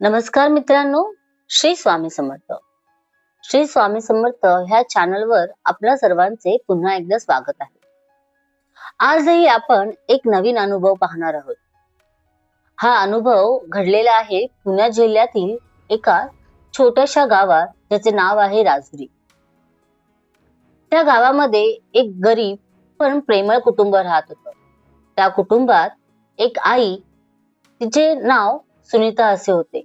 नमस्कार मित्रांनो श्री स्वामी समर्थ. श्री स्वामी समर्थ ह्या चॅनलवर आपल्या सर्वांचे पुन्हा एकदा स्वागत आहे. आजही आपण एक नवीन अनुभव पाहणार आहोत. हा अनुभव घडलेला आहे पुणे जिल्ह्यातील एका छोट्याशा गावात ज्याचे नाव आहे राजुरी. त्या गावामध्ये एक गरीब पण प्रेमळ कुटुंब राहत होतं. त्या कुटुंबात एक आई तिचे नाव सुनीता असे होते.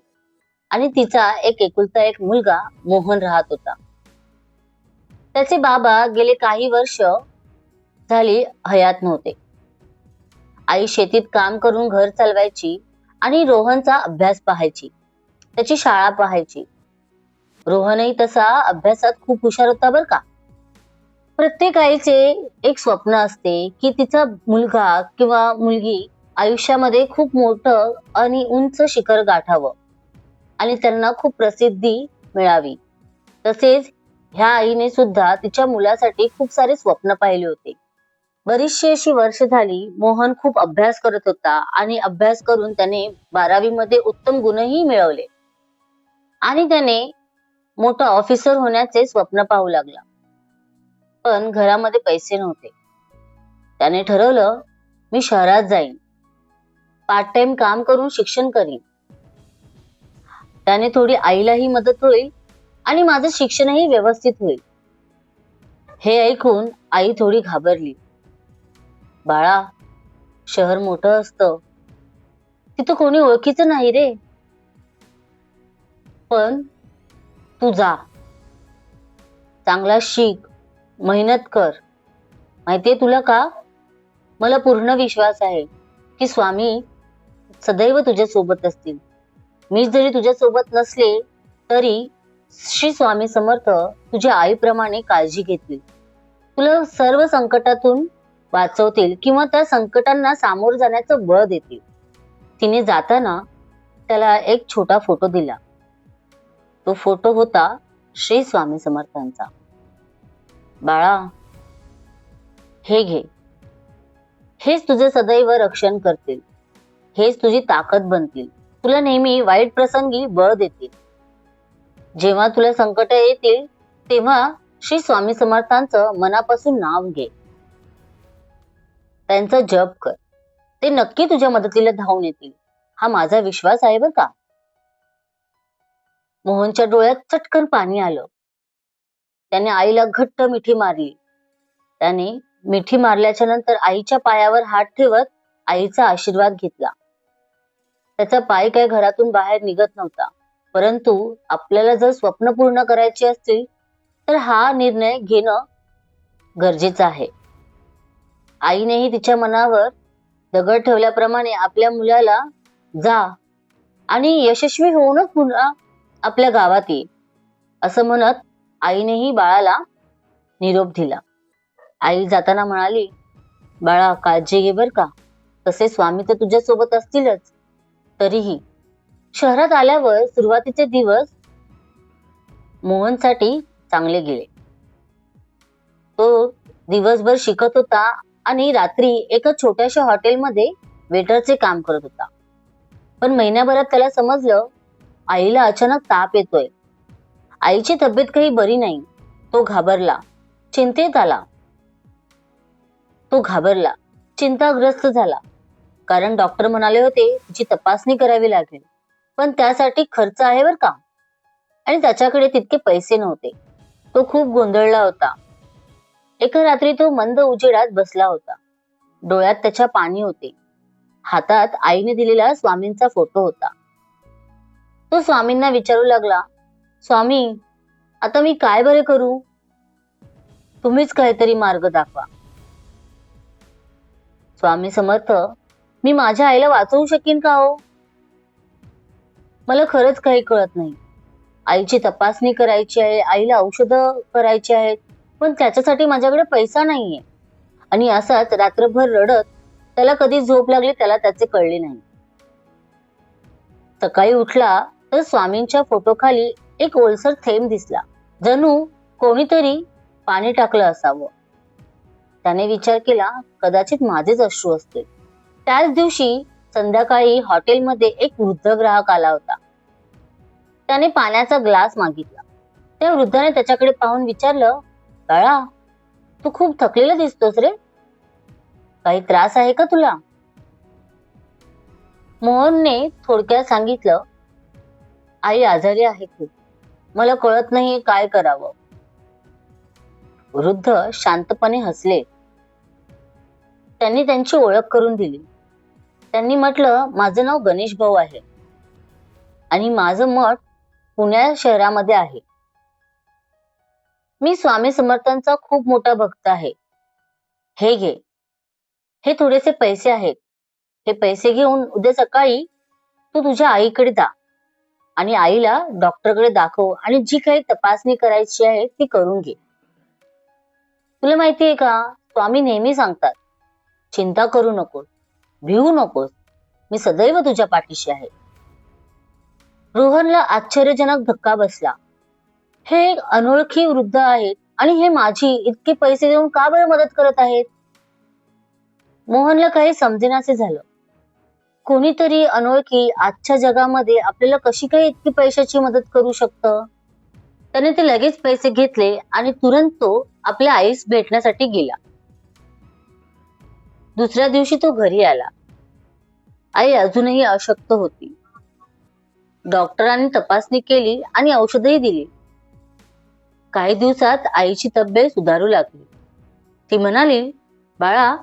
आणि तिचा एक एकुलता एक मुलगा मोहन राहत होता. त्याचे बाबा गेले काही वर्ष झाली हयात नव्हते. आई शेतीत काम करून घर चालवायची आणि रोहनचा अभ्यास पाहायची. त्याची शाळा पाहायची. रोहनही तसा अभ्यासात खूप हुशार होता बर का? प्रत्येक आईचे एक स्वप्न असते की तिचा मुलगा किंवा मुलगी आयुष्यामध्ये खूप मोठं आणि उंच शिखर गाठावं. आणि त्यांना खूप प्रसिद्धी मिळावी. तसेच ह्या आईने सुद्धा तिच्या मुलासाठी खूप सारे स्वप्न पाहिले होते. बरीचशी अशी वर्ष झाली मोहन खूप अभ्यास करत होता आणि अभ्यास करून त्याने बारावी मध्ये उत्तम गुणही मिळवले. आणि त्याने मोठा ऑफिसर होण्याचे स्वप्न पाहू लागला. पण घरामध्ये पैसे नव्हते. त्याने ठरवलं मी शहरात जाईन. पार्ट टाइम काम करून शिक्षण करीन. त्याने थोडी आईलाही मदत होईल आणि माझं शिक्षणही व्यवस्थित होईल. हे ऐकून आई थोडी घाबरली. बाळा शहर मोठं असतं. तिथं कोणी ओळखीचं नाही रे. पण तू जा. चांगला शिक मेहनत कर. माहितीये तुला का? मला पूर्ण विश्वास आहे की स्वामी सदैव तुझ्या सोबत असतील. मी जरी तुझ्या सोबत नसले तरी श्री स्वामी समर्थ तुझ्या आईप्रमाणे काळजी घेतील. तुला सर्व संकटातून वाचवतील किंवा त्या संकटांना सामोर जाण्याचं बळ देतील. तिने जाताना त्याला एक छोटा फोटो दिला. तो फोटो होता श्री स्वामी समर्थांचा. बाळा हे घे. हेच तुझे सदैव रक्षण करतील. हेच तुझी ताकद बनतील. तुला नेहमी वाईट प्रसंगी बळ देतील. जेव्हा तुला संकट येतील तेव्हा श्री स्वामी समर्थांचं मनापासून नाव घे. त्यांचा जप कर. ते नक्की तुझ्या मदतीला धावून येतील. हा माझा विश्वास आहे बर का? मोहनच्या डोळ्यात चटकन पाणी आलं. त्याने आईला घट्ट मिठी मारली. त्याने मिठी मारल्याच्या नंतर आईच्या पायावर हात ठेवत आईचा आशीर्वाद घेतला. त्याचा पाय काय घरातून बाहेर निघत नव्हता. परंतु आपल्याला जर स्वप्न पूर्ण करायची असतील तर हा निर्णय घेणं गरजेचं आहे. आईनेही तिच्या मनावर दगड ठेवल्याप्रमाणे आपल्या मुलाला जा आणि यशस्वी होऊनच पुन्हा आपल्या गावात ये असं म्हणत आईनेही बाळाला निरोप दिला. आई जाताना म्हणाली बाळा काळजी घे बर का. तसे स्वामी तर तुझ्या सोबत असतीलच. तरीही शहरात आल्यावर सुरुवातीचे दिवस मोहनसाठी चांगले गेले. तो दिवसभर शिकत होता आणि रात्री एका छोट्याशा हॉटेलमध्ये वेटरचे काम करत होता. पण महिन्याभरात त्याला समजलं आईला अचानक ताप येतोय. आईची तब्येत काही बरी नाही. तो घाबरला. चिंतेत आला. तो घाबरला. चिंताग्रस्त झाला. कारण डॉक्टर म्हणाले होते तिची तपासणी करावी लागेल. पण त्यासाठी खर्च आहे बर का. आणि त्याच्याकडे तितके पैसे नव्हते. तो खूप गोंधळला होता. एका रात्री तो मंद उजेडात बसला होता. डोळ्यात त्याच्या पाणी होते. हातात आईने दिलेला स्वामींचा फोटो होता. तो स्वामींना विचारू लागला स्वामी आता मी काय बरे करू? तुम्हीच काहीतरी मार्ग दाखवा. स्वामी समर्थ मी माझ्या आईला वाचवू शकेन का हो? मला खरंच काही कळत नाही. आईची तपासणी करायची आहे आईला औषधं करायची आहेत पण त्याच्यासाठी माझ्याकडे पैसा नाहीये. आणि असाच रात्रभर रडत त्याला कधी झोप लागली त्याला त्याचे कळले नाही. सकाळी उठला तर स्वामींच्या फोटोखाली एक ओलसर थेंब दिसला. जणू कोणीतरी पाणी टाकलं असावं. त्याने विचार केला कदाचित माझेच अश्रू असतील. त्याच दिवशी संध्याकाळी हॉटेलमध्ये एक वृद्ध ग्राहक आला होता. त्याने पाण्याचा ग्लास मागितला. त्या वृद्धाने त्याच्याकडे पाहून विचारलं बाळा तू खूप थकलेला दिसतोस रे. काही त्रास आहे का तुला? मोहनने थोडक्यात सांगितलं आई आजारी आहे खूप. मला कळत नाही काय करावं. वृद्ध शांतपणे हसले. त्यांनी त्यांची ओळख करून दिली. त्यांनी म्हटलं माझं नाव गणेश भाऊ आहे. आणि माझं मठ पुण्या शहरामध्ये आहे. मी स्वामी समर्थांचा खूप मोठा भक्त आहे. हे घे. हे थोडेसे पैसे आहेत. हे पैसे घेऊन उद्या सकाळी तू तुझ्या आईकडे जा. आणि आईला डॉक्टरकडे दाखव आणि जी काही तपासणी करायची आहे ती करून घे. तुला माहितीये का? स्वामी नेहमी सांगतात चिंता करू नको. भिवू नकोस. मी सदैव तुझ्या पाठीशी आहे. रोहनला आश्चर्यजनक धक्का बसला. हे एक अनोळखी वृद्ध आहेत आणि हे माझी इतके पैसे देऊन का बरं मदत करत आहेत? मोहनला काही समजेनासे झालं. कोणीतरी अनोळखी आजच्या जगामध्ये आपल्याला कशी काही इतकी पैशाची मदत करू शकतं? त्याने ते लगेच पैसे घेतले आणि तुरंत तो आपल्या आईस भेटण्यासाठी गेला. दुसऱ्या दिवशी तो घरी आला. आई अजूनही अशक्त होती. डॉक्टरांनी तपासणी केली आणि औषधही दिली. काही दिवसात आईची तब्येत सुधारू लागली. ती म्हणाली बाळा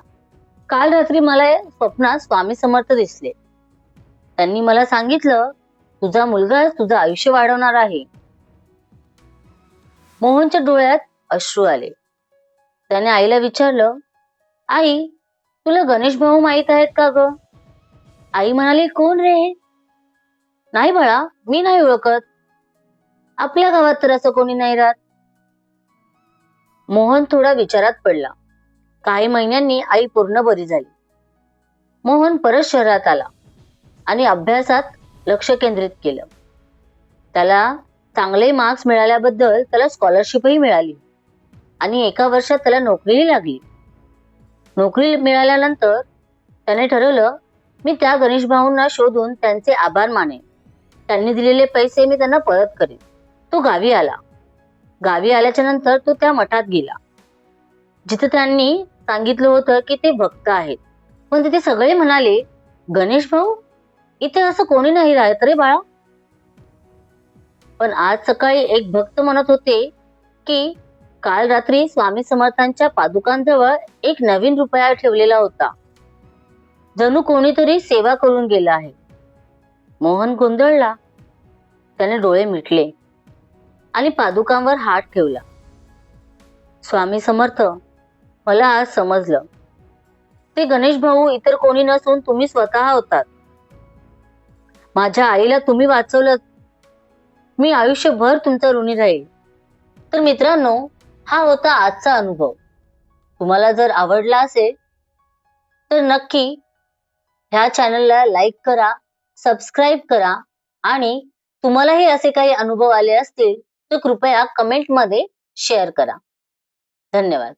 काल रात्री मला स्वप्नात स्वामी समर्थ दिसले. त्यांनी मला सांगितलं तुझा मुलगा तुझं आयुष्य वाढवणार आहे. मोहनच्या डोळ्यात अश्रू आले. त्याने आईला विचारलं आई तुला गणेश भाऊ माहीत आहेत का ग? आई म्हणाली कोण रे? नाही बाळा मी नाही ओळखत. आपल्या गावात तर असं कोणी नाही राहत. मोहन थोडा विचारात पडला. काही महिन्यांनी आई पूर्ण बरी झाली. मोहन परत शहरात आला आणि अभ्यासात लक्ष केंद्रित केलं. त्याला चांगले मार्क्स मिळाल्याबद्दल त्याला स्कॉलरशिपही मिळाली. आणि एका वर्षात त्याला नोकरीही लागली. नोकरी मिळाल्यानंतर त्याने ठरवलं मी त्या गणेश भाऊंना शोधून त्यांचे आभार मानेन त्यांनी दिलेले पैसे मी त्यांना परत करेन. तो गावी आला. गावी आल्याच्यानंतर तो त्या मठात गेला. जिथे त्यांनी सांगितलं होतं की ते भक्त आहेत. पण तिथे सगळे म्हणाले गणेश भाऊ इथे असं कोणी नाही राहत रे बाळा. पण आज सकाळी एक भक्त म्हणत होते की काल रात्री स्वामी समर्थांच्या पादुकांजवळ एक नवीन रुपया ठेवलेला होता. जणू कोणीतरी सेवा करून गेला आहे. मोहन गोंधळला. त्याने डोळे मिटले आणि पादुकांवर हात ठेवला. स्वामी समर्थ मला आज समजलं. ते गणेश भाऊ इतर कोणी नसून तुम्ही स्वतः होतात. माझ्या आईला तुम्ही वाचवलं. मी आयुष्यभर तुमचा ऋणी राहील. तर मित्रांनो हा होता आजचा अनुभव. तुम्हाला जर आवडला असेल तर नक्की ह्या चॅनलला लाईक करा सबस्क्राईब करा आणि तुम्हालाही असे काही अनुभव आले असतील तर कृपया कमेंटमध्ये शेअर करा. धन्यवाद.